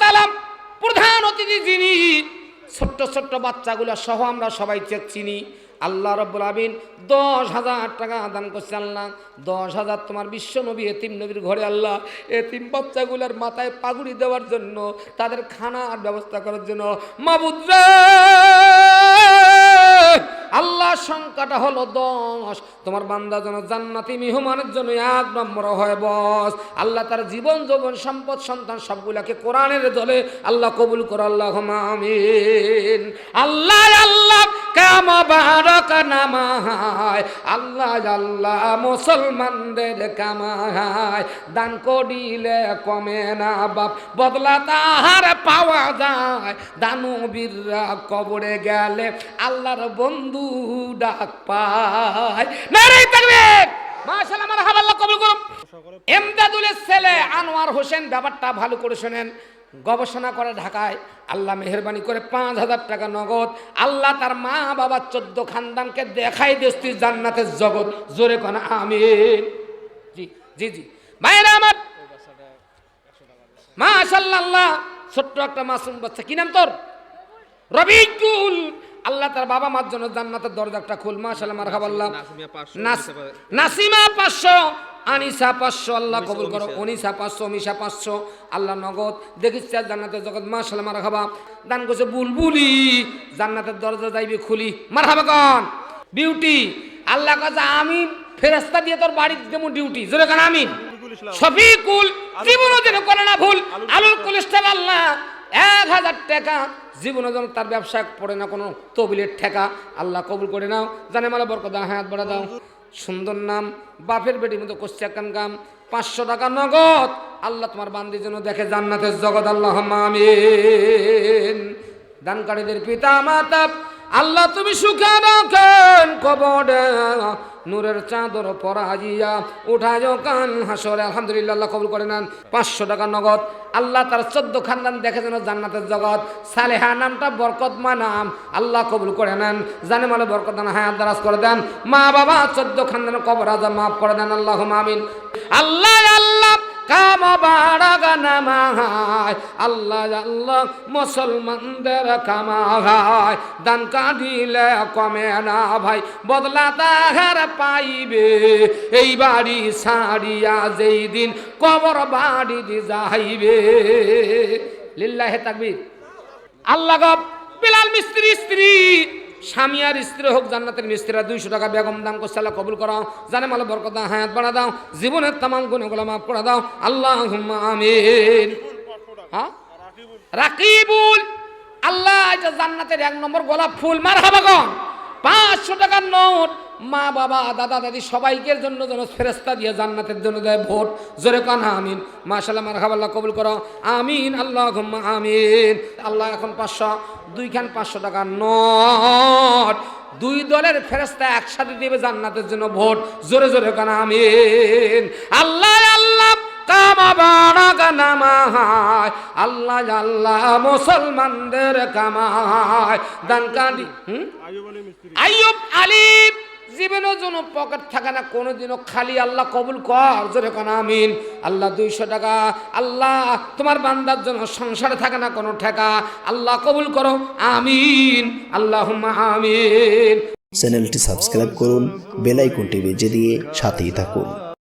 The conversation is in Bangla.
তাআলা প্রধান অতিথি যিনি, ছোট্ট ছোট্ট বাচ্চাগুলো সহ আমরা সবাই চিনি। আল্লাহ রব্বুল আবিন দশ হাজার টাকা দান করছে আল্লাহ। দশ হাজার তোমার বিশ্ব নবী, এতিম নবীর ঘরে আল্লাহ, এতিম বাচ্চাগুলোর মাথায় পাগুড়ি দেওয়ার জন্য, তাদের খানার ব্যবস্থা করার জন্য। মাবুদ্রা আল্লাহ সংখ্যাটা হলো দশ। তোমার বান্দা যেন জান্নাতি, মিহমানের জন্য এক নম্বর হয় বস। আল্লাহ তার জীবন, যৌবন, সম্পদ, সন্তান সবগুলাকে কোরআনের জলে আল্লাহ কবুল করো আল্লাহ আমিন। আল্লাহ আল্লাহ কামা বারক নামায়। আল্লাহ আল্লাহ মুসলমানদের কামায়। দান করিলে কমে না বাপ বদলা তাহার পাওয়া যায়। দানবীররা কবরে গেলে আল্লাহর বন্ধু ডাক পায়। নারে তাকবীর! মাশাআল্লাহ মারহাবা আল্লাহ কবুল করুন। এমদাদুলের ছেলে আনোয়ার হোসেন ব্যাপারটা ভালো করে শোনেন। গবেষণা করে ঢাকায় আল্লাহ মেহরবানি করে পাঁচ হাজার টাকা নগদ। আল্লাহ তার মা বাবা চোদ্দ খানদানকে দেখাই দিস্তি জান্নাতের জগৎ। জোরে কোন আমি জি জি জি। আমার মাশাল্লাহ ছোট্ট একটা মাসুম বাচ্চা। কি নাম তোর? রবিকুল আল্লাহ তার বাবা মার জন্য জান্নাতের দরজাটা খুল মা মাশাল্লাহ মার খাবাল্লাহ নাসিমা পাঁচশো, আনিসা পাঁচশো আল্লাহ কবুল করো। অনিসা পাঁচশো অমিশা পাঁচশো আল্লাহ নগদ। দেখিস জান্নাতের জগৎ মাশাল্লাহ মার খাবা। দান করছে বুলবুলি। জান্নাতের দরজা যাইবি খুলি। মার খাবা কন? বিউটি আল্লাহ কাছে আমি ফেরাস্তা দিয়ে তোর বাড়ি দেবো ডিউটি জোরে কান আমি শফিকুল জীবনও যেন করে না ভুল। আলুল কুলিস্টার আল্লাহ এক হাজার টাকা। জীবনে যেন তার ব্যবসা পড়ে না কোনো তবিলের ঠেকা। আল্লাহ কবুল করে নাও। জানে মালা বরকত দাও হাত বাড়া দাও। সুন্দর নাম, বাপের বেটির মতো কোশ্চাকান গাম, পাঁচশো টাকা নগদ। আল্লাহ তোমার বান্দির জন্য দেখে জান্নাতের জগৎ আল্লাহ মামিন দানকারীদের পিতা মাতা আল্লাহ তুমি সুখে রাখেন কবরে। নূরের চাদর পরাজিয়া, উঠায় কান হাসরে, আলহামদুলিল্লাহ কবুল করে নেন। পাঁচশো টাকা নগদ। আল্লাহ তার চোদ্দ খানদান দেখে যেন জান্নাতের জগৎ। সালেহা নামটা বরকতমা নাম। আল্লাহ কবুল করে নেন। জানে মানে বরকত দান হায়াত দারাজ করে দেন। মা বাবা চোদ্দ খানদানের কবর আজা মাফ করে দেন। আল্লাহ আমিন। আল্লাহ আল্লাহ, কামা নামায় আল্লাহ আল্লাহ মুসলমানদের দান কাঁদিলে কমে না ভাই, বদলা তাহার পাইবে। এই বাড়ি সারিয়া যেই দিন কবর বাড়ি যাইবে। লিল্লাহে তাকবীর। আল্লাহ বিলাল মিস্ত্রি, স্ত্রী স্বামী আর স্ত্রী হোক, জান্নাতের মিস্ত্রিরা দুইশো টাকা বেগম দাম করছে কবুল করাও। জানে মালা বরকত হায়াত বাড়া দাও, জীবনের তামাম গুণগুলো মাফ করে দাও। আল্লাহ আমিন। হ্যাঁ? রাকিবুল। আল্লাহ এটা জান্নাতের এক নম্বর গোলাপ ফুল মার হাবাগন পাঁচশো টাকার নোট। মা বাবা দাদা দাদি সবাইকের জন্য যেন ফেরেস্তা দিয়ে জান্নাতের জন্য দেয় ভোট। জোরে কান আমিন। মাশাল্লাহ মার আল্লাহ কবুল করো। আমিন আল্লাহ আমিন। আল্লাহ এখন পাঁচশো দুইখান পাঁচশো টাকার নোট। দুই দলের ফেরেস্তা একসাথে দিবে জান্নাতের জন্য ভোট। জোরে জোরে কান আমিন। আল্লাহ আল্লাহ আল্লাহ আল্লাহ মুসলমানদের কামায় দান কাঁদি হুম? আইয়ুব আলিম জীবনের জন্য পকেট থাকে না, কোনোদিনও খালি আল্লাহ কবুল কর। জোরে কোন, আমিন। আল্লাহ দুইশো টাকা। আল্লাহ, তোমার বান্দার জন্য সংসারে থাকে না কোনো ঠেকা। আল্লাহ কবুল করো, আমিন। আল্লাহ আমিন। চ্যানেলটি সাবস্ক্রাইব করুন বেলাইকুন টিভি যে দিয়ে সাথেই থাকুন।